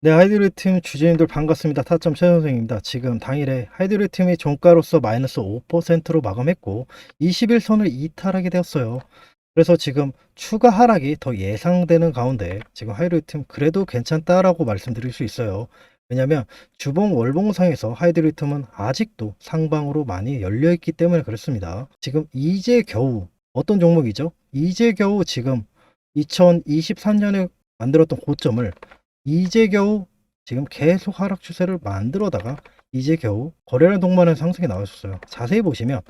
네, 하이드리 팀 주주님들 반갑습니다. 타점 최 선생입니다. 지금 당일에 하이드리 팀이 종가로서 마이너스 5%로 마감했고 21선을 이탈하게 되었어요. 그래서 지금 추가 하락이 더 예상되는 가운데 지금 하이드리 팀 그래도 괜찮다라고 말씀드릴 수 있어요. 왜냐하면 주봉 월봉상에서 하이드리 팀은 아직도 상방으로 많이 열려 있기 때문에 그렇습니다. 지금 이제 겨우 어떤 종목이죠? 이제 겨우 지금 2023년에 만들었던 고점을 이제 겨우 지금 계속 하락 추세를 만들어다가 이제 겨우 거래량 동반의 상승이 나왔었어요. 자세히 보시면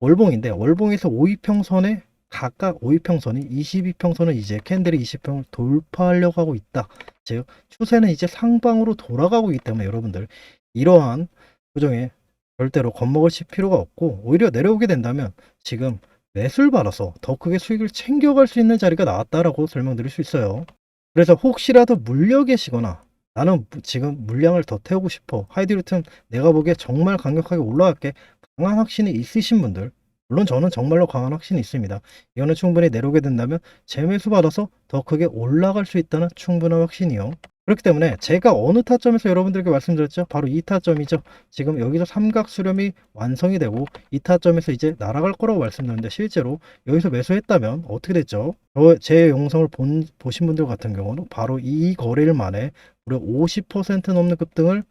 월봉인데 월봉에서 5위평선에 각각 5위평선이 22평선은 이제 캔들이 20평을 돌파하려고 하고 있다. 즉 추세는 이제 상방으로 돌아가고 있기 때문에 여러분들 이러한 조정에 절대로 겁먹으실 필요가 없고 오히려 내려오게 된다면 지금 매수를 받아서 더 크게 수익을 챙겨갈 수 있는 자리가 나왔다라고 설명드릴 수 있어요. 그래서 혹시라도 물려 계시거나 나는 지금 물량을 더 태우고 싶어 하이드루튼 내가 보기에 정말 강력하게 올라갈게 강한 확신이 있으신 분들 물론 저는 정말로 강한 확신이 있습니다. 이거는 충분히 내려오게 된다면 재매수 받아서 더 크게 올라갈 수 있다는 충분한 확신이요. 그렇기 때문에 제가 어느 타점에서 여러분들께 말씀드렸죠? 바로 이 타점이죠. 지금 여기서 삼각 수렴이 완성이 되고 이 타점에서 이제 날아갈 거라고 말씀드렸는데 실제로 여기서 매수했다면 어떻게 됐죠? 저, 제 영상을 본, 보신 분들 같은 경우는 바로 이 거래일 만에 무려 50% 넘는 급등을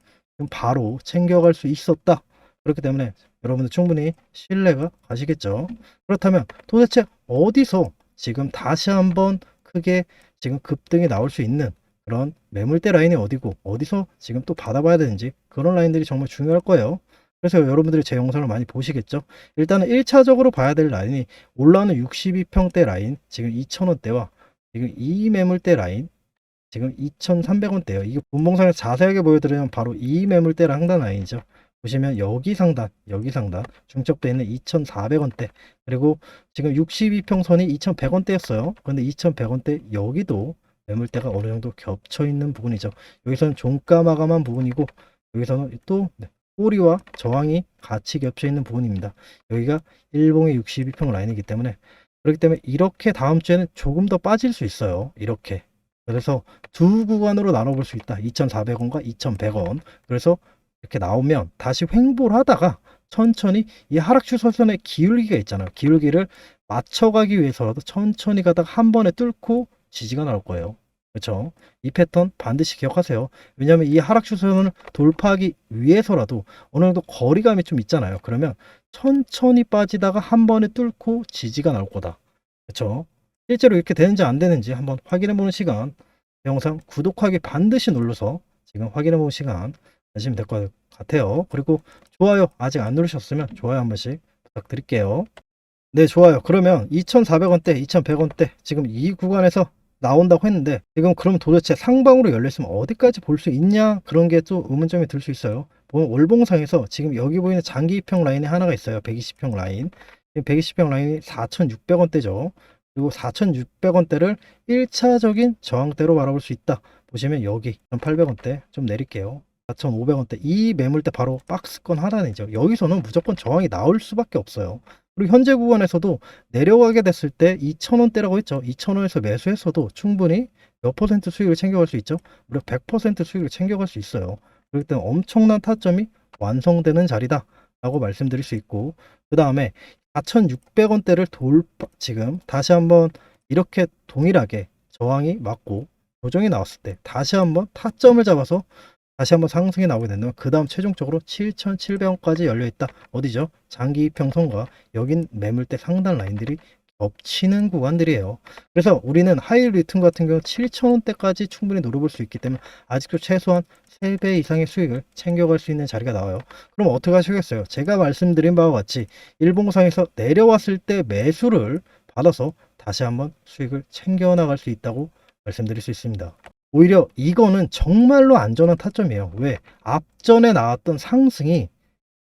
바로 챙겨갈 수 있었다. 그렇기 때문에 여러분들 충분히 신뢰가 가시겠죠. 그렇다면 도대체 어디서 지금 다시 한번 크게 지금 급등이 나올 수 있는 그런 매물대 라인이 어디고 어디서 지금 또 받아봐야 되는지 그런 라인들이 정말 중요할 거예요. 그래서 여러분들이 제 영상을 많이 보시겠죠. 일단은 1차적으로 봐야 될 라인이 올라오는 62평대 라인 지금 2,000원대와 지금 이 매물대 라인 지금 2,300원대요. 이게 분봉상에서 자세하게 보여드리면 바로 이 매물대랑 상단 라인이죠. 보시면 여기 상단, 여기 상단 중첩돼 있는 2,400원대 그리고 지금 62평선이 2,100원대였어요. 그런데 2,100원대 여기도 매물대가 어느 정도 겹쳐 있는 부분이죠. 여기서는 종가 마감한 부분이고 여기서는 또 네, 꼬리와 저항이 같이 겹쳐 있는 부분입니다. 여기가 일봉의 62평 라인이기 때문에 그렇기 때문에 이렇게 다음 주에는 조금 더 빠질 수 있어요. 이렇게. 그래서 두 구간으로 나눠볼 수 있다. 2,400원과 2,100원. 그래서 이렇게 나오면 다시 횡보를 하다가 천천히 이 하락 추세선의 기울기가 있잖아요. 기울기를 맞춰가기 위해서라도 천천히 가다가 한 번에 뚫고 지지가 나올 거예요. 그렇죠? 이 패턴 반드시 기억하세요. 왜냐하면 이 하락 추세선을 돌파하기 위해서라도 어느 정도 거리감이 좀 있잖아요. 그러면 천천히 빠지다가 한 번에 뚫고 지지가 나올 거다. 그렇죠? 실제로 이렇게 되는지 안 되는지 한번 확인해 보는 시간 영상 구독하기 반드시 눌러서 지금 확인해 보는 시간 가시면 될 것 같아요. 그리고 좋아요 아직 안 누르셨으면 좋아요 한 번씩 부탁드릴게요. 네, 좋아요. 그러면 2,400원대, 2,100원대 지금 이 구간에서 나온다고 했는데 지금 그럼 도대체 상방으로 열렸으면 어디까지 볼 수 있냐 그런 게 또 의문점이 들 수 있어요. 보면 월봉상에서 지금 여기 보이는 장기평 라인이 하나가 있어요. 120평 라인. 120평 라인이 4,600원대죠. 그리고 4,600원대를 1차적인 저항대로 바라볼 수 있다. 보시면 여기 1,800원대 좀 내릴게요. 4,500원대 이 매물대 바로 박스권 하단이죠. 여기서는 무조건 저항이 나올 수밖에 없어요. 그리고 현재 구간에서도 내려가게 됐을 때 2,000원대라고 했죠. 2,000원에서 매수했어도 충분히 몇 퍼센트 수익을 챙겨갈 수 있죠. 무려 100% 수익을 챙겨갈 수 있어요. 그렇기 때문에 엄청난 타점이 완성되는 자리다 라고 말씀드릴 수 있고 그 다음에 4,600원대를 돌파 지금 다시 한번 이렇게 동일하게 저항이 맞고 조정이 나왔을 때 다시 한번 타점을 잡아서 다시 한번 상승이 나오게 된다면 그 다음 최종적으로 7,700원까지 열려있다. 어디죠? 장기 평선과 여긴 매물대 상단 라인들이 겹치는 구간들이에요. 그래서 우리는 하이 리턴 같은 경우 7,000원대까지 충분히 노려볼 수 있기 때문에 아직도 최소한 3배 이상의 수익을 챙겨갈 수 있는 자리가 나와요. 그럼 어떻게 하시겠어요? 제가 말씀드린 바와 같이 일봉상에서 내려왔을 때 매수를 받아서 다시 한번 수익을 챙겨나갈 수 있다고 말씀드릴 수 있습니다. 오히려 이거는 정말로 안전한 타점이에요. 왜? 앞전에 나왔던 상승이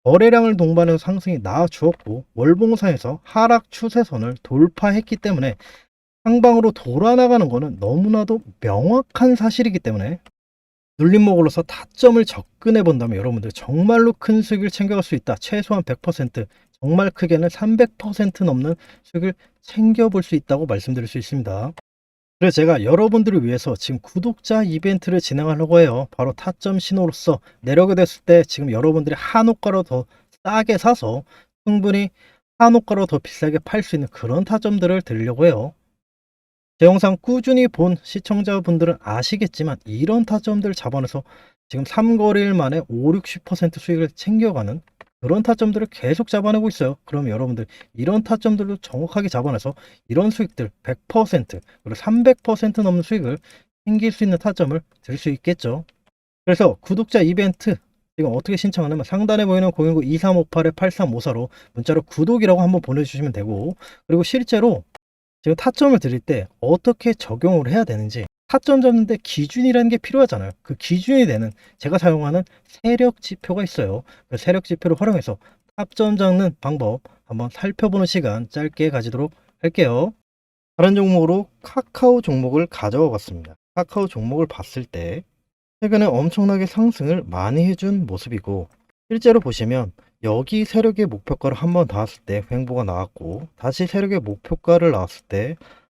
거래량을 동반해서 상승이 나와주었고 월봉상에서 하락 추세선을 돌파했기 때문에 상방으로 돌아나가는 거는 너무나도 명확한 사실이기 때문에 눌림목으로서 타점을 접근해 본다면 여러분들 정말로 큰 수익을 챙겨갈 수 있다. 최소한 100% 정말 크게는 300% 넘는 수익을 챙겨볼 수 있다고 말씀드릴 수 있습니다. 그래서 제가 여러분들을 위해서 지금 구독자 이벤트를 진행하려고 해요. 바로 타점 신호로서 내려오게 됐을 때 지금 여러분들이 한옥가로 더 싸게 사서 충분히 한옥가로 더 비싸게 팔 수 있는 그런 타점들을 드리려고 해요. 제 영상 꾸준히 본 시청자분들은 아시겠지만 이런 타점들 잡아내서 지금 3거래일 만에 5, 60% 수익을 챙겨가는 그런 타점들을 계속 잡아내고 있어요. 그럼 여러분들 이런 타점들도 정확하게 잡아내서 이런 수익들 100% 그리고 300% 넘는 수익을 챙길 수 있는 타점을 들 수 있겠죠. 그래서 구독자 이벤트 지금 어떻게 신청하냐면 상단에 보이는 010-2358-8354로 문자로 구독이라고 한번 보내주시면 되고 그리고 실제로 지금 타점을 드릴 때 어떻게 적용을 해야 되는지 타점 잡는데 기준이라는 게 필요하잖아요. 그 기준이 되는 제가 사용하는 세력 지표가 있어요. 그 세력 지표를 활용해서 타점 잡는 방법 한번 살펴보는 시간 짧게 가지도록 할게요. 다른 종목으로 카카오 종목을 가져와 봤습니다. 카카오 종목을 봤을 때 최근에 엄청나게 상승을 많이 해준 모습이고 실제로 보시면 여기 세력의 목표가를 한번 닿았을 때 횡보가 나왔고 다시 세력의 목표가를 나왔을 때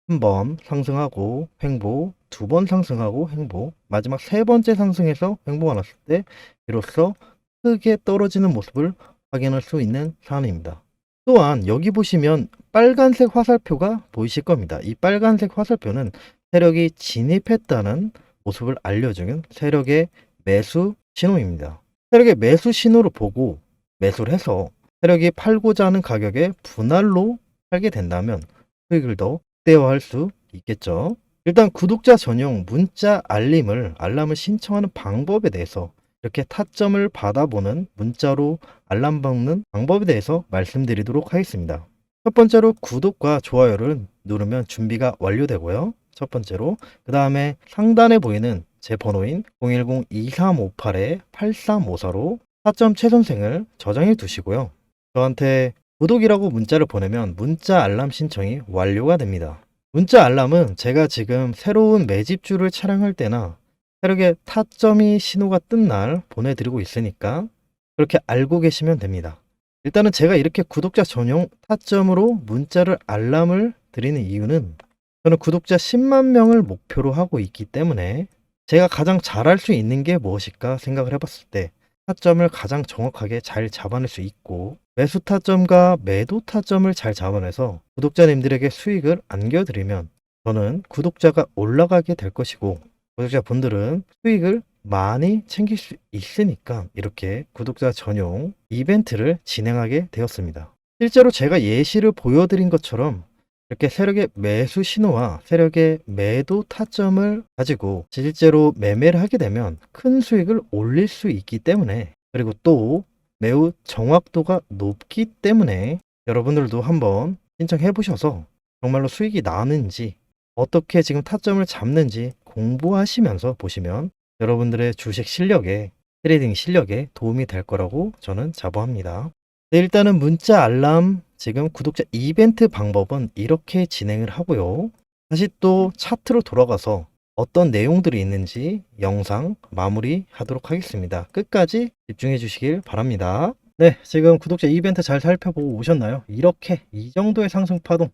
한번 상승하고 횡보 두 번 상승하고 횡보 마지막 세 번째 상승해서 횡보가 났을 때 비로소 크게 떨어지는 모습을 확인할 수 있는 사안입니다. 또한 여기 보시면 빨간색 화살표가 보이실 겁니다. 이 빨간색 화살표는 세력이 진입했다는 모습을 알려주는 세력의 매수 신호입니다. 세력의 매수 신호를 보고 매수를 해서 세력이 팔고자 하는 가격에 분할로 팔게 된다면 수익을 더 극대화할 수 있겠죠. 일단 구독자 전용 문자 알림을 알람을 신청하는 방법에 대해서 이렇게 타점을 받아보는 문자로 알람 받는 방법에 대해서 말씀드리도록 하겠습니다. 첫 번째로 구독과 좋아요를 누르면 준비가 완료되고요. 첫 번째로 그 다음에 상단에 보이는 제 번호인 010-2358-8354로 타점 최선생을 저장해 두시고요. 저한테 구독이라고 문자를 보내면 문자 알람 신청이 완료가 됩니다. 문자 알람은 제가 지금 새로운 매집주를 촬영할 때나 새롭게 타점이 신호가 뜬 날 보내드리고 있으니까 그렇게 알고 계시면 됩니다. 일단은 제가 이렇게 구독자 전용 타점으로 문자를 알람을 드리는 이유는 저는 구독자 10만 명을 목표로 하고 있기 때문에 제가 가장 잘할 수 있는 게 무엇일까 생각을 해봤을 때 타점을 가장 정확하게 잘 잡아낼 수 있고 매수 타점과 매도 타점을 잘 잡아내서 구독자님들에게 수익을 안겨드리면 저는 구독자가 올라가게 될 것이고 구독자분들은 수익을 많이 챙길 수 있으니까 이렇게 구독자 전용 이벤트를 진행하게 되었습니다. 실제로 제가 예시를 보여드린 것처럼 이렇게 세력의 매수 신호와 세력의 매도 타점을 가지고 실제로 매매를 하게 되면 큰 수익을 올릴 수 있기 때문에 그리고 또 매우 정확도가 높기 때문에 여러분들도 한번 신청해 보셔서 정말로 수익이 나는지 어떻게 지금 타점을 잡는지 공부하시면서 보시면 여러분들의 주식 실력에 트레이딩 실력에 도움이 될 거라고 저는 자부합니다. 네, 일단은 문자 알람 지금 구독자 이벤트 방법은 이렇게 진행을 하고요. 다시 또 차트로 돌아가서 어떤 내용들이 있는지 영상 마무리 하도록 하겠습니다. 끝까지 집중해 주시길 바랍니다. 네, 지금 구독자 이벤트 잘 살펴보고 오셨나요? 이렇게 이 정도의 상승 파동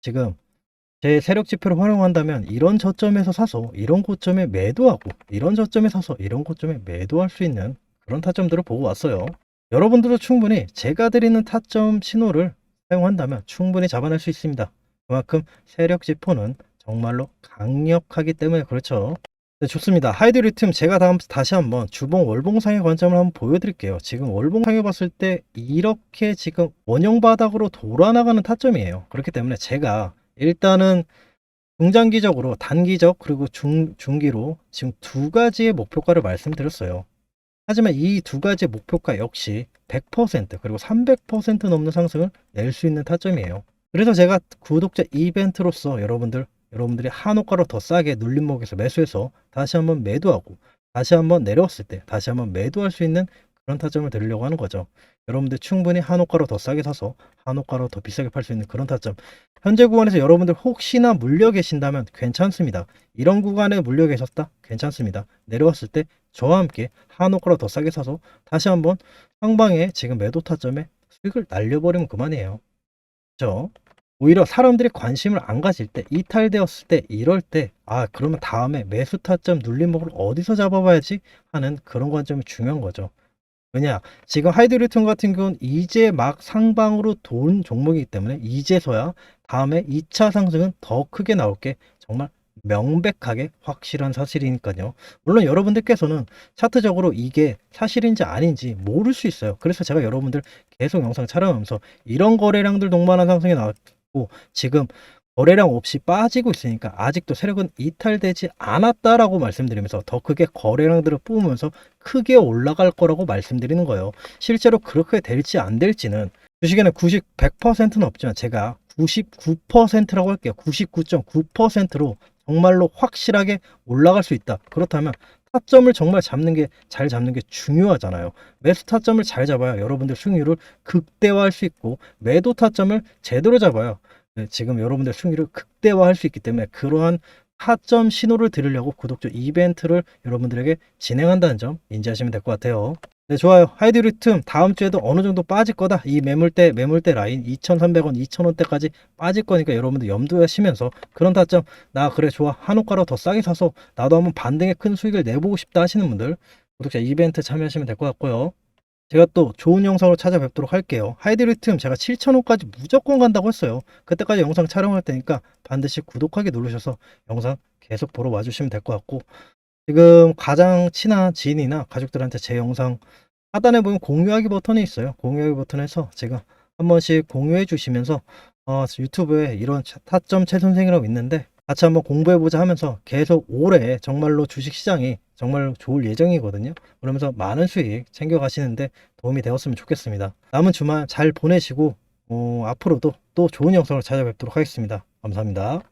지금 제 세력 지표를 활용한다면 이런 저점에서 사서 이런 고점에 매도하고 이런 저점에 사서 이런 고점에 매도할 수 있는 그런 타점들을 보고 왔어요. 여러분들도 충분히 제가 드리는 타점 신호를 사용한다면 충분히 잡아낼 수 있습니다. 그만큼 세력 지표는 정말로 강력하기 때문에 그렇죠. 네, 좋습니다. 하이드 리튬 제가 다음 다시 한번 주봉 월봉상의 관점을 한번 보여드릴게요. 지금 월봉상에 봤을 때 이렇게 지금 원형 바닥으로 돌아나가는 타점이에요. 그렇기 때문에 제가 일단은 중장기적으로 단기적 그리고 중, 중기로 지금 두 가지의 목표가를 말씀드렸어요. 하지만 이 두 가지 목표가 역시 100% 그리고 300% 넘는 상승을 낼 수 있는 타점이에요. 그래서 제가 구독자 이벤트로서 여러분들 여러분들이 한옥가로 더 싸게 눌림목에서 매수해서 다시 한번 매도하고 다시 한번 내려왔을 때 다시 한번 매도할 수 있는 그런 타점을 드리려고 하는 거죠. 여러분들 충분히 한옥가로 더 싸게 사서 한옥가로 더 비싸게 팔 수 있는 그런 타점. 현재 구간에서 여러분들 혹시나 물려 계신다면 괜찮습니다. 이런 구간에 물려 계셨다? 괜찮습니다. 내려왔을 때 저와 함께 한옥가로 더 싸게 사서 다시 한번 상방에 지금 매도 타점에 수익을 날려버리면 그만이에요. 그렇죠? 오히려 사람들이 관심을 안 가질 때, 이탈되었을 때, 이럴 때, 아, 그러면 다음에 매수 타점 눌림목을 어디서 잡아봐야지 하는 그런 관점이 중요한 거죠. 왜냐, 지금 하이드리튼 같은 경우는 이제 막 상방으로 돈 종목이기 때문에 이제서야 다음에 2차 상승은 더 크게 나올 게 정말 명백하게 확실한 사실이니까요. 물론 여러분들께서는 차트적으로 이게 사실인지 아닌지 모를 수 있어요. 그래서 제가 여러분들 계속 영상 촬영하면서 이런 거래량들 동반한 상승이 나왔고 지금 거래량 없이 빠지고 있으니까 아직도 세력은 이탈되지 않았다라고 말씀드리면서 더 크게 거래량들을 뽑으면서 크게 올라갈 거라고 말씀드리는 거예요. 실제로 그렇게 될지 안 될지는 주식에는 90, 100%는 없지만 제가 99%라고 할게요. 99.9%로 정말로 확실하게 올라갈 수 있다. 그렇다면 타점을 정말 잡는 게 잘 잡는 게 중요하잖아요. 매수 타점을 잘 잡아야 여러분들 수익률을 극대화할 수 있고 매도 타점을 제대로 잡아야 네, 지금 여러분들 수익률을 극대화할 수 있기 때문에 그러한 타점 신호를 드리려고 구독자 이벤트를 여러분들에게 진행한다는 점 인지하시면 될 것 같아요. 네, 좋아요. 하이드리틈 다음 주에도 어느 정도 빠질 거다. 이 매물대, 매물대 라인 2,300원, 2,000원대까지 빠질 거니까 여러분들 염두하시면서 그런 타점, 나 그래 좋아. 한옥가로 더 싸게 사서 나도 한번 반등의 큰 수익을 내보고 싶다 하시는 분들 구독자 이벤트 참여하시면 될 것 같고요. 제가 또 좋은 영상으로 찾아뵙도록 할게요. 하이드리틈 제가 7,000원까지 무조건 간다고 했어요. 그때까지 영상 촬영할 테니까 반드시 구독하기 누르셔서 영상 계속 보러 와주시면 될 것 같고 지금 가장 친한 지인이나 가족들한테 제 영상 하단에 보면 공유하기 버튼이 있어요. 공유하기 버튼에서 제가 한 번씩 공유해 주시면서 어, 유튜브에 이런 차- 타점 최 선생이라고 있는데 같이 한번 공부해보자 하면서 계속 올해 정말로 주식시장이 정말 좋을 예정이거든요. 그러면서 많은 수익 챙겨가시는데 도움이 되었으면 좋겠습니다. 남은 주말 잘 보내시고 어, 앞으로도 또 좋은 영상을 찾아뵙도록 하겠습니다. 감사합니다.